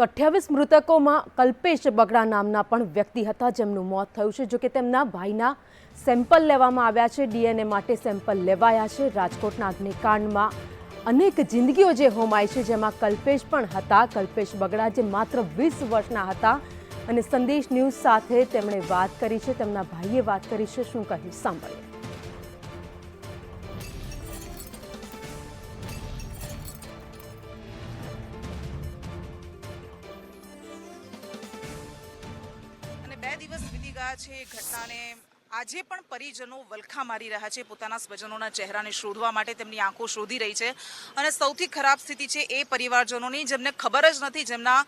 તો અઠ્યાવીસ મૃતકોમાં કલ્પેશ બગડા નામના પણ વ્યક્તિ હતા. જેમનું મોત થયું છે. જોકે તેમના ભાઈના સેમ્પલ લેવામાં આવ્યા છે. ડીએનએ માટે સેમ્પલ લેવાયા છે. રાજકોટના અગ્નિકાંડમાં અનેક જિંદગીઓ જે હોમાય છે, જેમાં કલ્પેશ પણ હતા. કલ્પેશ બગડા જે માત્ર વીસ વર્ષના હતા અને સંદેશ ન્યૂઝ સાથે તેમણે વાત કરી છે. તેમના ભાઈએ વાત કરી છે. શું કહ્યું? સાંભળીએ. દિવસ વીતી ગયા છે. ઘટનાને આજે પણ પરિજનો વલખા મારી રહ્યા છે, પોતાના સ્વજનોના ચહેરાને શોધવા માટે તેમની આંખો શોધી રહી છે. અને સૌથી ખરાબ સ્થિતિ છે એ પરિવારજનોની, જેમને ખબર જ નથી જેમના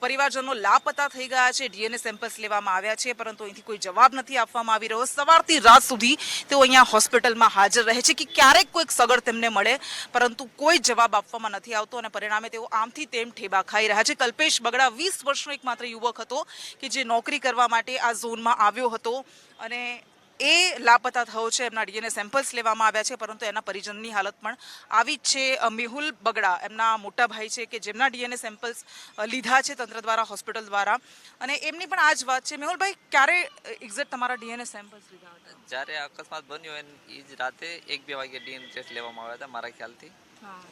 પરિવારજનો લાપતા થઈ ગયા છે, ડીએનએ સેમ્પલ્સ લેવામાં આવ્યા છે, પરંતુ અહીંથી કોઈ જવાબ નથી આપવામાં આવી રહ્યો. સવારથી રાત સુધી તેઓ અહીંયા હોસ્પિટલમાં હાજર રહે છે કે ક્યારેક કોઈક સગડ તેમને મળે, પરંતુ કોઈ જવાબ આપવામાં નથી આવતો અને પરિણામે તેઓ આમથી તેમ ઠેબા ખાઈ રહ્યા છે. કલ્પેશ બગડા, વીસ વર્ષનો એક માત્ર યુવક હતો કે જે નોકરી કરવા માટે આ ઝોનમાં આવ્યો હતો અને એ લાપતા થયો છે. એમના ડીએનએ સેમ્પલ્સ લેવામાં આવ્યા છે પરંતુ એના પરિજનની હાલત પણ આવી જ છે. મેહુલ બગડા એમના મોટા ભાઈ છે કે જેમના ડીએનએ સેમ્પલ્સ લીધા છે તંત્ર દ્વારા હોસ્પિટલ દ્વારા. અને એમની પણ આ જ વાત છે. મેહુલભાઈ ક્યારે એક્ઝેક્ટ તમારા ડીએનએ સેમ્પલ્સ લીધા હતા? જ્યારે અકસ્માત બન્યો એ જ રાતે એક બે વાગે ડીએનએ ટેસ્ટ લેવામાં આવ્યા હતા મારા ખ્યાલથી. હા.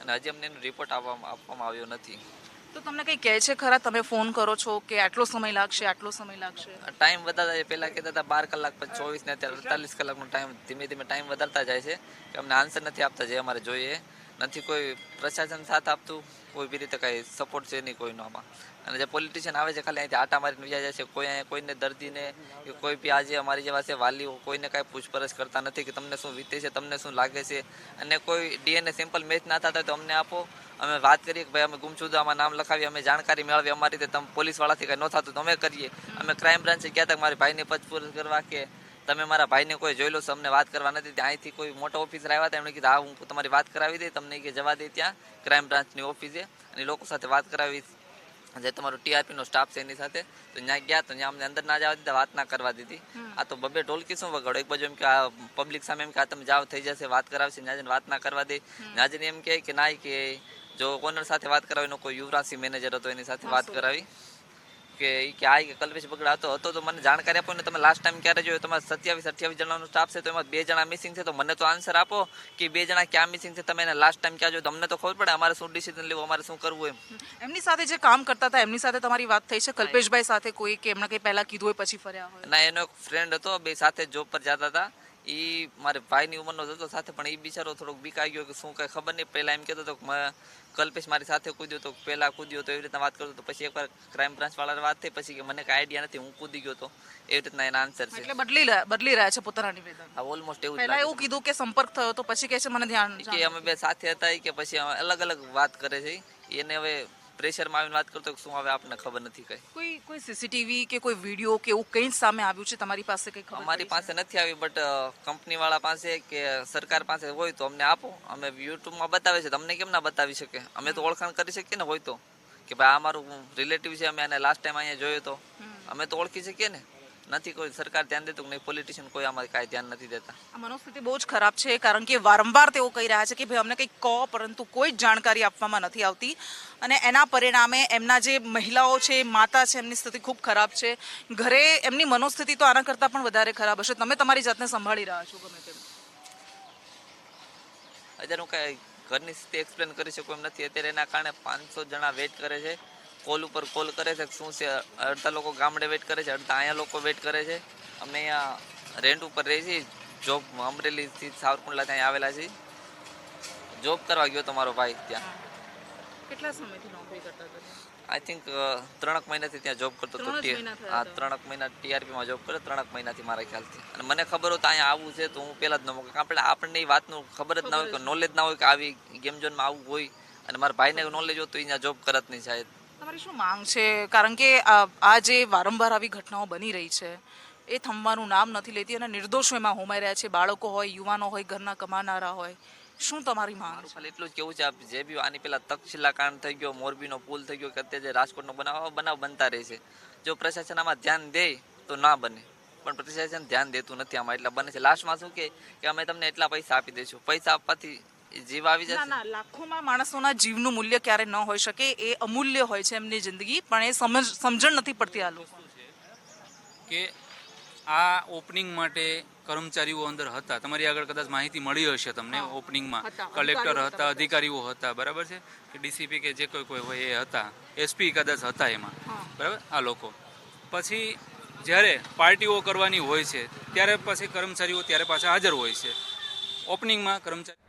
અને હજી અમને એનો રિપોર્ટ આપવામાં આવ્યો નથી. તો તમને કંઈ કહે છે ખરા? તમે ફોન કરો છો કે આટલો સમય લાગશે, આટલો સમય લાગશે? ટાઈમ વધારતા જાય. પહેલાં કહેતા હતા બાર કલાક, પછી ચોવીસ ને અત્યારે અડતાલીસ કલાકનો ટાઈમ ધીમે ધીમે ટાઈમ વધારતા જાય છે. કે અમને આન્સર નથી આપતા જે અમારે જોઈએ. નથી કોઈ પ્રશાસન સાથ આપતું, કોઈ બી રીતે કાંઈ સપોર્ટ છે નહીં કોઈનો આમાં. અને જે પોલિટિશિયન આવે છે, ખાલી અહીંથી આટા મારીને બીજા જાય છે. કોઈ અહીંયા કોઈને દર્દીને કે કોઈ બી આજે અમારી જેવા છે વાલીઓ, કોઈને કાંઈ પૂછપરછ કરતા નથી કે તમને શું વીતે છે, તમને શું લાગે છે. અને કોઈ ડીએનએ સેમ્પલ મેચ ના થતા તો અમને આપો. અમે વાત કરીએ કે ભાઈ અમે ગુમશુદામાં નામ લખાવી અમે જાણકારી મેળવી અમારી રીતે તમે પોલીસવાળાથી કંઈ ન થતું તો અમે કરીએ. અમે ક્રાઇમ બ્રાન્ચે ક્યાં તક મારી ભાઈને પછપૂછ કરવા કે તમે મારા ભાઈને કોઈ જોઈ લો છો અમને વાત કરવા નથી. ત્યાં અહીંથી કોઈ મોટા ઓફિસર આવ્યા હતા એમણે કીધું હા હું તમારી વાત કરાવી દઈ તમને કે જવા દે ત્યાં ક્રાઇમ બ્રાન્ચની ઓફિસે. અને લોકો સાથે વાત કરાવી જે તમારો ટીઆરપી નો સ્ટાફ છે એની સાથે તો ત્યાં ગયા તો ત્યાં અમને અંદર ના જવા દીધા વાત ના કરવા દીધી. આ તો બબે ઢોલકી શું વગાડો? એક બાજુ એમ કે આ પબ્લિક સામે એમ કે આ તમે જાવ થઈ જશે વાત કરાવશે ત્યાં જઈને વાત ના કરવા દે. ત્યાં જઈને એમ કે ના કે જો ઓનર સાથે વાત કરાવી કોઈ કોઈ યુવરાજસિંહ મેનેજર હતો એની સાથે વાત કરાવી. કે ઈ કે આ કે કલ્પેશ બગડા હતો. હતો તો મને જાણકારી આપો ને તમે લાસ્ટ ટાઈમ ક્યારે જોયો? તમારે સત્યાવીસ અઠ્યાવીસ જણાનો સ્ટાફ છે તો એમાં બે જણા મિસિંગ છે તો મને તો આન્સર આપો કે બે જણા ક્યાં મિસિંગ છે? તમે એને લાસ્ટ ટાઈમ ક્યાં જોયો? તમને તો ખબર પડે અમારે શું ડિસિઝન લેવું અમારે શું કરવું એમ. એમની સાથે જે કામ કરતા હતા એમની સાથે તમારી વાત થઈ છે? કલ્પેશભાઈ સાથે કોઈ કે એમણે કંઈ પહેલા કીધું હોય પછી ફર્યા હોય? ના એનો એક ફ્રેન્ડ હતો બે સાથે જોબ પર જતા હતા. એ મારે ભાઈની ઉંમરનો જ હતો સાથે પણ એ બિચારો થોડોક બીકાઈ ગયો કે શું કઈ ખબર નહીં. પહેલા એમ કહેતો હતો કે મ- કલ્પેશ મારી સાથે કૂદ્યો તો પહેલા કૂદ્યો તો એવી રીતના વાત કરતો તો પછી એકવાર ક્રાઇમ બ્રાન્ચ વાળા વાત થઈ પછી કે મને કઈ આઈડિયા નથી હું કૂદી ગયો તો. એવી રીતના એના આન્સર છે. એટલે બદલી બદલી રહ્યા છે પોતાના નિવેદન. હા ઓલમોસ્ટ એવું પહેલાં એવું કીધું કે સંપર્ક થયો તો પછી કહે છે મને ધ્યાન કે અમે બે સાથે હતા કે પછી અલગ અલગ વાત કરે છે. એને હવે પ્રેશરમાં આવીને વાત કરતો શું આવે આપણને ખબર નથી કઈ. કોઈ કોઈ સીસીટીવી કે કોઈ વીડિયો કે એવું કંઈ સામે આવ્યું છે? તમારી પાસે કંઈ અમારી પાસે નથી આવી બટ કંપની વાળા પાસે કે સરકાર પાસે હોય તો અમને આપો. અમે યુટ્યુબમાં બતાવે છે તમને કેમ ના બતાવી શકે? અમે તો ઓળખાણ કરી શકીએ ને હોય તો. કે ભાઈ આ મારું રિલેટિવ છે અમે આને લાસ્ટ ટાઈમ અહીંયા જોયો તો. અમે તો ઓળખી શકીએ ને. નથી કોઈ સરકાર ધ્યાન દેતું નહીં પોલિટિશિયન કોઈ આમાં કાંઈ ધ્યાન નથી દેતા. આ મનોસ્થિતિ બહુ જ ખરાબ છે કારણ કે વારંવાર તેઓ કહી રહ્યા છે કે ભાઈ અમને કંઈક કહો પરંતુ કોઈ જ જાણકારી આપવામાં નથી આવતી. અને એના પરિણામે એમના જે મહિલાઓ છે માતા છે એમની સ્થિતિ ખૂબ ખરાબ છે. ઘરે એમની મનોસ્થિતિ તો આના કરતાં પણ વધારે ખરાબ હશે. તમે તમારી જાતને સંભાળી રહ્યા છો ગમે તેમ. અત્યારે હું કાંઈ ઘરની સ્થિતિ એક્સપ્લેન કરી શકું એમ નથી. અત્યારે એના કારણે પાંચસો જણા વેઇટ કરે છે. કોલ ઉપર કોલ કરે છે કે શું છે? અડધા લોકો ગામડે વેટ કરે છે અડધા અહીંયા લોકો વેટ કરે છે. અમે અહીંયા રેન્ટ ઉપર રહીએ છીએ. જોબ અમરેલીથી સાવરકુંડલા ત્યાં આવેલા છીએ. જોબ કરવા ગયો તમારો મારો ભાઈ ત્યાં. કેટલા સમયથી નોકરી કરતા હતા? આઈ થિંક ત્રણક મહિનાથી ત્યાં જોબ કરતો હતો હા. ત્રણક મહિના ટીઆરપીમાં જોબ કર્યો ત્રણક મહિનાથી મારા ખ્યાલથી. અને મને ખબર હોત અહીંયા આવવું છે તો હું પહેલાં જ ન મૂકે આપણે આપણને એ વાતનું ખબર જ ના હોય કે નોલેજ ના હોય કે આવી ગેમ ઝોનમાં આવવું હોય. અને મારા ભાઈને નોલેજ હતું તો અહીંયા જોબ કરત નહીં શાયદ તમારી શું માંગ છે? કારણ કે આ જે વારંવાર આવી ઘટનાઓ બની રહી છે, એ થમવાનું નામ નથી લેતી અને નિર્દોષો એમાં હોમાઈ રહ્યા છે. બાળકો હોય, યુવાનો હોય, ઘરના કમાનારા હોય. શું તમારી માંગ છે? એટલું જ કેવું છે આ જે બી આની પેલા તક્ષશિલા કાંડ થઈ ગયો, મોરબીનો પુલ થઈ ગયો, કે અત્યારે જે રાજકોટનો બનાવ બનાવ બનતા રહે છે. જો પ્રશાસન આમાં ધ્યાન દે, તો ના બને. પણ પ્રશાસન ધ્યાન દેતું નથી આમાં. એટલા બને છે. લાસ્ટમાં શું કે અમે તમને એટલા પૈસા આપી દઈશું. પૈસા આપવાથી જીવ આવી જશે? ના લાખોમાં માણસોના જીવનું મૂલ્ય ક્યારે ન હોઈ શકે એ અમૂલ્ય હોય છે એમની જિંદગી પણ એ સમજ સમજણ નથી પડતી આ લોકો કે આ ઓપનિંગ માટે કર્મચારીઓ અંદર હતા. તમારી આગળ કદાચ માહિતી મળી હશે તમને ઓપનિંગમાં કલેક્ટર હતા અધિકારીઓ હતા બરાબર છે? કે ડીસીપી કે જે કોઈ કોઈ હોય એ હતા. એસપી કદાચ હતા એમાં. બરાબર? આ લોકો. પછી જ્યારે પાર્ટીઓ કરવાની હોય છે ત્યારે પછી કર્મચારીઓ ત્યારે પાછા હાજર હોય છે. ઓપનિંગમાં કર્મચારી